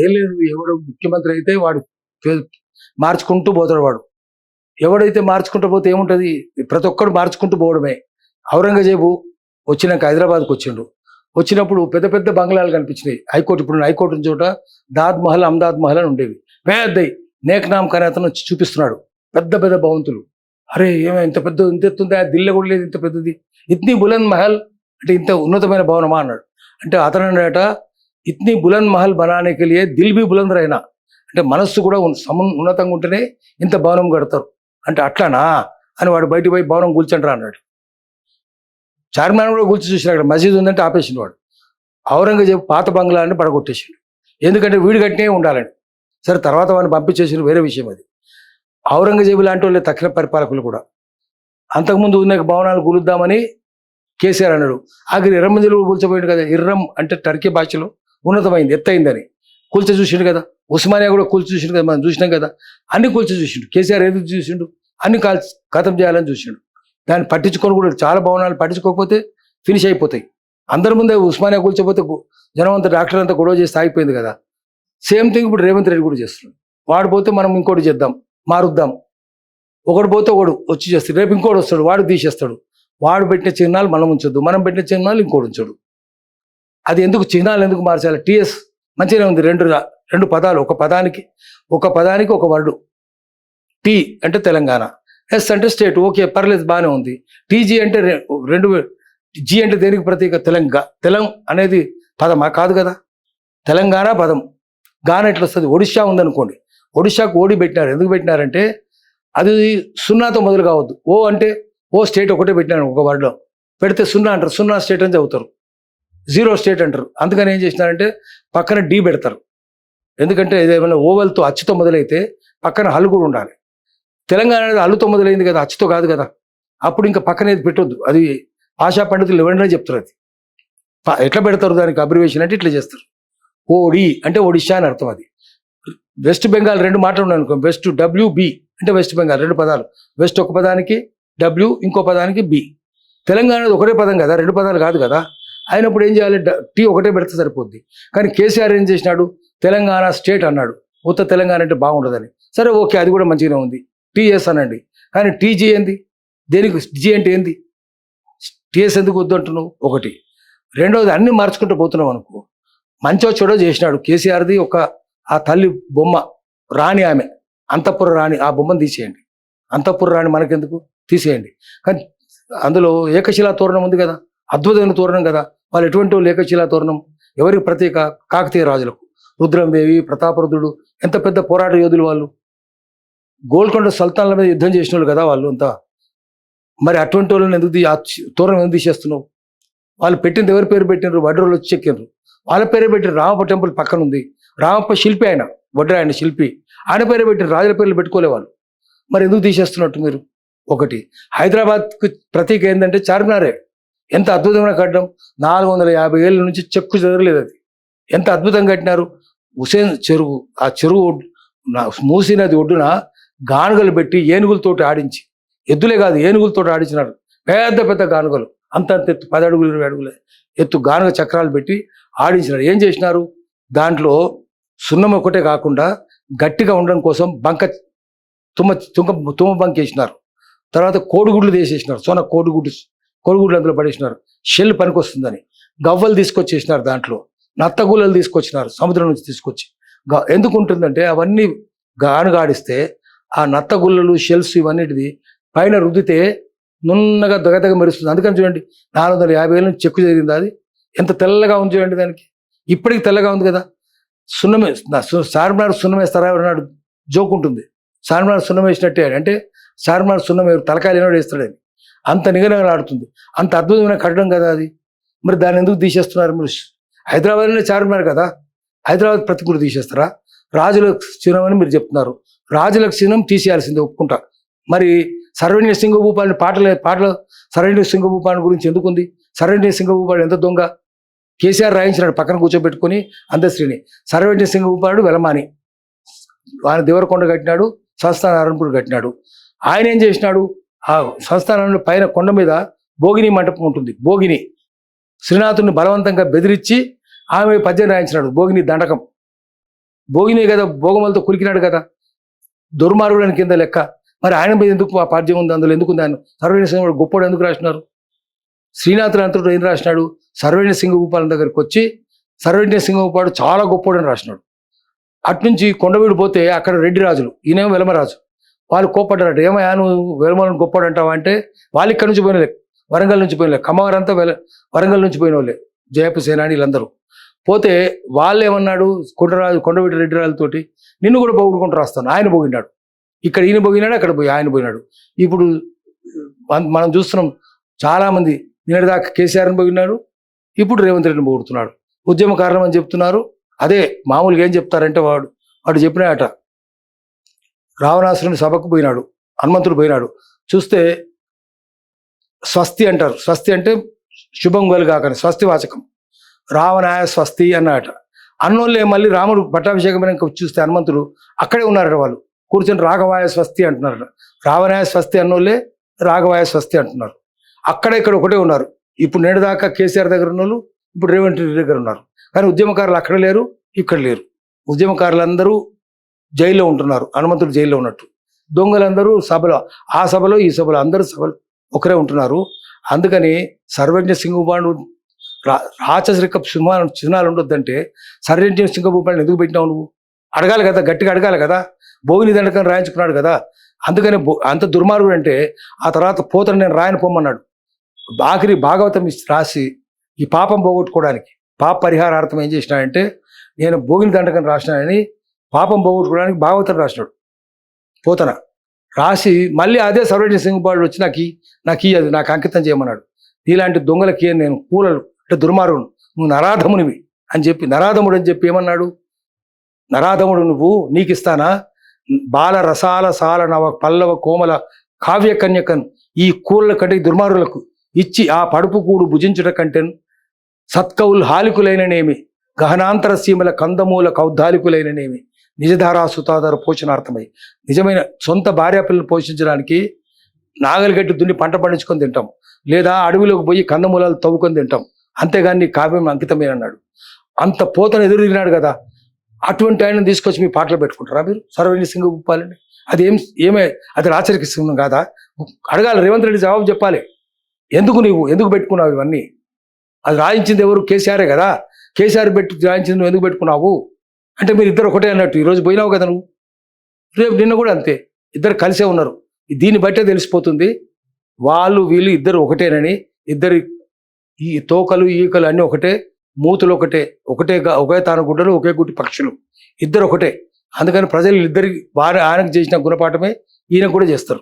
ఏం లేదు ఎవడు ముఖ్యమంత్రి అయితే వాడు మార్చుకుంటూ పోతాడు వాడు. ఎవడైతే మార్చుకుంటూ పోతే ఏముంటుంది? ప్రతి ఒక్కడు మార్చుకుంటూ పోవడమే. ఔరంగజేబు వచ్చినాక హైదరాబాద్కి వచ్చిండు. వచ్చినప్పుడు పెద్ద పెద్ద బంగ్లాలు కనిపించినాయి. హైకోర్టు ఇప్పుడు హైకోర్టు చోట దాద్ మహల్ అమ్దాద్ మహల్ అని ఉండేవి. పెద్దయి నేకనామ్ కానీ అతను చూపిస్తున్నాడు. పెద్ద పెద్ద భవంతులు. అరే ఏమో ఇంత పెద్ద ఇంత ఎత్తుంది ఆ కూడా లేదు ఇంత పెద్దది. ఇత్ని బులంద్ మహల్ అంటే ఇంత ఉన్నతమైన భవనమా? అన్నాడు. అంటే అతను అన్నట ఇత్ని బులంద్ మహల్ బనానికి లియే దిల్ బి బులంద్ రైనా అంటే మనస్సు కూడా సమన్ ఉన్నతంగా ఉంటేనే ఇంత భవనం కడతారు. అంటే అట్లానా? అని వాడు బయట పోయి భవనం కూల్చండి అన్నాడు. చార్మినార్ కూడా కూల్చి చూసిన అక్కడ మసీద్ ఉందంటే ఆపేసిండు వాడు. ఔరంగజేబు పాత బంగ్లాన్ని పడగొట్టేసిండు. ఎందుకంటే వీడు కట్టినే ఉండాలని. సరే తర్వాత వాడిని పంపించేసిన వేరే విషయం అది. ఔరంగజేబు లాంటి వాళ్ళే తక్షణ పరిపాలకులు కూడా. అంతకుముందు ఉన్న భవనాలు కూలుద్దామని కేసీఆర్ అన్నాడు. ఆఖరి ఎర్రమంజిలో కూల్చబోయాడు కదా ఇర్రం అంటే టర్కీ భాషలో. ఉన్నతమైంది ఎత్తైందని. కూల్చి చూసిండు కదా ఉస్మానియా కూడా కూల్చి చూసిండు కదా మనం చూసినాం కదా అన్ని కూల్చి చూసిండు. కేసీఆర్ ఎందుకు చూసిండు? అన్ని కాల్ ఖతం చేయాలని చూసిండు. దాన్ని పట్టించుకొని కూడా చాలా భవనాలు పట్టించుకోకపోతే ఫినిష్ అయిపోతాయి. అందరి ముందే ఉస్మానియా కూల్చోపోతే జనం అంతా డాక్టర్ అంతా గొడవ చేసి ఆగిపోయింది కదా. సేమ్ థింగ్ ఇప్పుడు రేవంత్ రెడ్డి కూడా చేస్తున్నాడు. వాడు పోతే మనం ఇంకోటి చేద్దాం మారుద్దాం. ఒకడు పోతే ఒకడు వచ్చి చేస్తాడు. రేపు ఇంకోటి వస్తాడు వాడు తీసేస్తాడు. వాడు పెట్టిన చిహ్నాలు మనం ఉంచొద్దు. మనం పెట్టిన చిహ్నాలు ఇంకోటి ఉంచడు. అది ఎందుకు చిహ్నాలు ఎందుకు మార్చాలి? టిఎస్ మంచిగానే ఉంది. రెండు రెండు పదాలు ఒక పదానికి ఒక పదానికి ఒక వర్డు. టీ అంటే తెలంగాణ. ఎస్ అంటే స్టేట్. ఓకే పర్లేదు బాగానే ఉంది. టీజీ అంటే రెండు జీ అంటే దేనికి ప్రతీక తెలంగా తెలం అనేది పదమా? కాదు కదా. తెలంగాణ పదం. గాన ఎట్లా వస్తుంది ఒడిషా ఉందనుకోండి. ఒడిషాకు ఓడి పెట్టినారు. ఎందుకు పెట్టినారంటే అది సున్నాతో మొదలు కావద్దు. ఓ అంటే ఓ స్టేట్ ఒకటే పెట్టినారు ఒక వర్డ్లో. పెడితే సున్నా అంటారు. సున్నా స్టేట్ అని చదువుతారు జీరో స్టేట్ అంటారు. అందుకని ఏం చేసినారంటే పక్కన డీ పెడతారు. ఎందుకంటే ఏదైనా ఓవెల్తో అచ్చుతో మొదలైతే పక్కన హల్లు కూడా ఉండాలి. తెలంగాణ అనేది హల్లుతో మొదలైంది కదా అచ్చుతో కాదు కదా. అప్పుడు ఇంకా పక్కన ఏది పెట్టొద్దు. అది ఆశా పండితులు ఇవ్వండి చెప్తారు అది. ఎట్లా పెడతారు దానికి అబ్రివేషన్ అంటే ఇట్లా చేస్తారు. ఓడి అంటే ఒడిషా అని అర్థం అది. వెస్ట్ బెంగాల్ రెండు మాటలు ఉన్నాయి అనుకో వెస్ట్ డబ్ల్యూబి అంటే వెస్ట్ బెంగాల్ రెండు పదాలు. వెస్ట్ ఒక పదానికి డబ్ల్యూ ఇంకో పదానికి బి. తెలంగాణ ఒకటే పదం కదా రెండు పదాలు కాదు కదా. అయినప్పుడు ఏం చేయాలి? టీ ఒకటే పెడితే సరిపోద్ది. కానీ కేసీఆర్ ఏం చేసినాడు? తెలంగాణ స్టేట్ అన్నాడు. ఉత్త తెలంగాణ అంటే బాగుండదని. సరే ఓకే అది కూడా మంచిగానే ఉంది. టీఎస్ అనండి కానీ టీజీ ఏంది? దేనికి? జీ అంటే ఏంది? టీఎస్ ఎందుకు వద్దు అంటున్నావు ఒకటి. రెండవది అన్ని మార్చుకుంటూ పోతున్నావు అనుకో. మంచో చెడో చేసినాడు. కేసీఆర్ది ఒక ఆ తల్లి బొమ్మ రాణి ఆమె. అంతఃపుర రాణి ఆ బొమ్మను తీసేయండి. అంతఃపుర రాణి మనకెందుకు? తీసేయండి. కానీ అందులో ఏకశిలా తోరణం ఉంది కదా? అద్భుతమైన తోరణం కదా? వాళ్ళు ఎటువంటి లేఖశిలా తోరణం? ఎవరికి ప్రత్యేక కాకతీయ రాజులకు? రుద్రందేవి ప్రతాపరుద్రుడు ఎంత పెద్ద పోరాట యోధులు వాళ్ళు? గోల్కొండ సుల్తాన్ల మీద యుద్ధం చేసిన వాళ్ళు కదా వాళ్ళు అంతా. మరి అటువంటి వాళ్ళని ఎందుకు తీ- తోరణం ఎందుకు తీసేస్తున్నావు? వాళ్ళు పెట్టింది ఎవరి పేరు పెట్టినారు వడ్రోలు వచ్చి చెక్కినారు వాళ్ళ పేరు పెట్టిన రామప్ప టెంపుల్ పక్కన ఉంది. రామప్ప శిల్పి ఆయన వడ్ర ఆయన శిల్పి. ఆయన పేరు పెట్టిన రాజుల పేర్లు పెట్టుకోలే వాళ్ళు. మరి ఎందుకు తీసేస్తున్నట్టు మీరు? ఒకటి. హైదరాబాద్కు ప్రతీక ఏంటంటే చార్మినారే. ఎంత అద్భుతమైన కట్టడం. నాలుగు వందల యాభై ఏళ్ళ నుంచి చెక్కు చెదరలేదు అది. ఎంత అద్భుతంగా కట్టినారు. హుసేన్ చెరువు ఆ చెరువు ఒడ్డు- మూసీ నది ఒడ్డున గానుగలు పెట్టి ఏనుగులతోటి ఆడించి ఎద్దులే కాదు ఏనుగులతోటి ఆడించినారు. పెద్ద పెద్ద గానుగలు అంత అంత ఎత్తు పది అడుగులు ఇరవై అడుగులే ఎత్తు గానుగ చక్రాలు పెట్టి ఆడించినారు. ఏం చేసినారు? దాంట్లో సున్నం ఒకటే కాకుండా గట్టిగా ఉండడం కోసం బంక తుమ్మ తుంగ తుమ్మ బంక వేసినారు తర్వాత కోడిగుడ్లు తీసేసినారు. సోన కోడిగుడ్డు కోడిగుడ్లు అందులో పడేసినారు. షెల్ పనికొస్తుందని. గవ్వలు తీసుకొచ్చేసినారు దాంట్లో. నత్తగూలలు తీసుకొచ్చినారు సముద్రం నుంచి తీసుకొచ్చి. గ- ఎందుకు ఉంటుందంటే అవన్నీ గానుగాడిస్తే ఆ నత్తగుల్లలు షెల్స్ ఇవన్నిటిది పైన రుద్దితే నున్నగా దగదగ మెరుస్తుంది. అందుకని చూడండి నాలుగు వందల యాభై వేల నుంచి చెక్కు జరిగింది అది? ఎంత తెల్లగా ఉంది చూడండి దానికి. ఇప్పటికి తెల్లగా ఉంది కదా. సున్నమే సార్మినార్ సున్నమేస్తారా చార్మినార్ సున్నం వేస్తారా ఎవరన్నాడు? ఉంటుంది. చార్మినార్ సున్నం వేసినట్టే అంటే సార్మినార్ సున్నం తలకాయలు ఏనాడు వేస్తాడని. అంత నిగనగలాడుతుంది అంత అద్భుతమైన కట్టడం కదా అది. మరి దాన్ని ఎందుకు తీసేస్తున్నారు మీరు హైదరాబాద్లోనే చార్మినార్ కదా? హైదరాబాద్ ప్రతికూల తీసేస్తారా? రాజులకు చిహ్నం అని మీరు చెప్తున్నారు. రాజులకు చిహ్నం తీసేయాల్సిందే ఒప్పుకుంటా. మరి సర్వజ్ఞ సింగభూపాలని పాటలు పాటలు సర్వజ్ఞ సింగభూపాలని గురించి ఎందుకుంది? సర్వజ్ఞ సింగభూపాడు ఎంత దొంగ? కేసీఆర్ రాయించినాడు పక్కన కూర్చోబెట్టుకొని అందశ్రీని. సర్వజ్ఞ సింగభూపాడు వెలమాని. ఆయన దేవరకొండ కట్టినాడు సంస్థాన అరణ్పూర్ కట్టినాడు. ఆయన ఏం చేసినాడు? ఆ సంస్థానంలో పైన కొండ మీద భోగిని మంటపం ఉంటుంది. భోగిని శ్రీనాథుని బలవంతంగా బెదిరించి ఆమె పద్యం రాయించినాడు. భోగిని దండకం. భోగిని కదా భోగమలతో కులికినాడు కదా. దుర్మార్గుడని కింద లెక్క. మరి ఆయన మీద ఎందుకు ఆ పాఠ్యం ఉంది? అందులో ఎందుకు ఉంది ఆయన? సర్వేణ సింగ్ గొప్పడు ఎందుకు రాసినారు? శ్రీనాథుడు అంతటి ఏం రాసినాడు? సర్వేణ సింగ దగ్గరికి వచ్చి సర్వేణ సింగ చాలా గొప్పోడని రాసినాడు. రాసినాడు అట్నుంచి కొండవీడు పోతే అక్కడ రెడ్డి రాజులు. ఈయనేమో వెలమరాజు. వాళ్ళు కోప్పడ్డారట ఏమయ్యా నువ్వు వెలమలను గొప్పడు అంటావా అంటే వాళ్ళు ఇక్కడ నుంచి పోయినలే వరంగల్ నుంచి పోయినలే కమ్మవారంతా వెల వరంగల్ నుంచి పోయిన వాళ్ళే జయపు సేనాని వీళ్ళందరూ. పోతే వాళ్ళు ఏమన్నాడు కొండరాజు కొండవీటి రెడ్డి రాజులతోటి నిన్ను కూడా పొగుడుకుంటూ రాస్తాను. ఆయన పోగినాడు ఇక్కడ ఈయన పోగినాడు అక్కడ పోయి ఆయన పోయినాడు. ఇప్పుడు మనం చూస్తున్నాం చాలామంది నిన్నటిదాకా కేసీఆర్ని పోగినాడు ఇప్పుడు రేవంత్ రెడ్డిని పొగుడుతున్నాడు. ఉద్యమ కారణం అని చెప్తున్నారు. అదే మామూలుగా ఏం చెప్తారంటే వాడు వాడు చెప్పినాయట రావణాసురుని సభకు పోయినాడు హనుమంతుడు పోయినాడు. చూస్తే స్వస్తి అంటారు. స్వస్తి అంటే శుభం కలుగాకని స్వస్తి వాచకం. రావణాయ స్వస్తి అన్నట అన్నోళ్ళే మళ్ళీ రాముడు పట్టాభిషేకమైన చూస్తే హనుమంతుడు అక్కడే ఉన్నారట వాళ్ళు. కూర్చొని రాఘవాయ స్వస్తి అంటున్నారట. రావణాయ స్వస్తి అన్నోళ్ళే రాఘవాయ స్వస్తి అంటున్నారు. అక్కడ ఇక్కడ ఒకటే ఉన్నారు. ఇప్పుడు నేడు దాకా కేసీఆర్ దగ్గర ఉన్న ఇప్పుడు రేవంత్ రెడ్డి దగ్గర ఉన్నారు. కానీ ఉద్యమకారులు అక్కడ లేరు ఇక్కడ లేరు. ఉద్యమకారులందరూ జైల్లో ఉంటున్నారు హనుమంతుడు జైల్లో ఉన్నట్టు. దొంగలందరూ సభలో ఆ సభలో ఈ సభలో అందరూ సభలు ఒకరే ఉంటున్నారు. అందుకని సర్వజ్ఞ సింహబాణు రా రాచరిక సింహ చిహ్నాలు ఉండొద్దంటే సర్వజ్ఞ సింహభూపాలను ఎందుకు పెట్టినావు నువ్వు? అడగాలి కదా గట్టిగా అడగాలి కదా. భోగిని దండకం రాయించుకున్నాడు కదా. అందుకని అంత దుర్మార్గుడు అంటే ఆ తర్వాత పోతను నేను రాయని పొమ్మన్నాడు. ఆఖరి భాగవతం రాసి ఈ పాపం పోగొట్టుకోవడానికి పాప పరిహారార్థం ఏం చేసినాడంటే నేను భోగిని దండకం రాసినానని పాపం పోగొట్టుకోవడానికి భాగవతం రాసినాడు. పోతన. రాసి మళ్ళీ అదే సర్వజ్ఞ బాడు వచ్చి నాకు నాకు అది నాకు అంకితం చేయమన్నాడు. నీలాంటి దొంగలకి నేను కూలలు అంటే దుర్మార్గుడు నువ్వు నరాధమునివి అని చెప్పి నరాధముడు అని చెప్పి ఏమన్నాడు? నరాధముడు నువ్వు నీకు ఇస్తానా బాల రసాల సాల నవ పల్లవ కోమల కావ్య కన్యకన్ ఈ కూలల కంటే దుర్మారులకు ఇచ్చి ఆ పడుపు కూడు భుజించుట కంటెన్ సత్కౌల్ హాలికులైననేమి గహనాంతర సీమల కందమూల కౌద్ధాలికులైననేమి నిజధారా సుతాధార పోషణ అర్థమై. నిజమైన సొంత భార్య పిల్లలు పోషించడానికి నాగలిగట్టి దున్ని పంట పండించుకొని తింటాం. లేదా అడవిలోకి పోయి కందమూలాలు తవ్వుకొని తింటాం. అంతేగాని నీ కావ్యం అంకితమేనన్నాడు. అంత పోతను ఎదురు తిరిగినాడు కదా. అటువంటి ఆయన తీసుకొచ్చి మీ పాటలు పెట్టుకుంటారా మీరు? సర్వేణి సింగ్ ఉప్పాలండి అది ఏం ఏమే అది రాచరిక సింహం కాదా? అడగాలి రేవంత్ రెడ్డి జవాబు చెప్పాలి. ఎందుకు నీవు? ఎందుకు పెట్టుకున్నావు ఇవన్నీ? అది రాయించింది ఎవరు? కేసీఆరే కదా. కేసీఆర్ పెట్టి రాయించింది నువ్వు ఎందుకు పెట్టుకున్నావు? అంటే మీరు ఇద్దరు ఒకటే అన్నట్టు ఈరోజు పోయినావు కదా నువ్వు? రేపు నిన్న కూడా అంతే. ఇద్దరు కలిసే ఉన్నారు. దీన్ని బట్టే తెలిసిపోతుంది వాళ్ళు వీళ్ళు ఇద్దరు ఒకటేనని ఇద్దరి ఈ తోకలు ఈకలు అన్నీ ఒకటే మూతులు ఒకటే ఒకటే ఒకే తాను గుడ్డలు ఒకే గుట్టి పక్షులు. ఇద్దరు ఒకటే. అందుకని ప్రజలు ఇద్దరికి వారి ఆయనకు చేసిన గుణపాఠమే ఈయన కూడా చేస్తారు.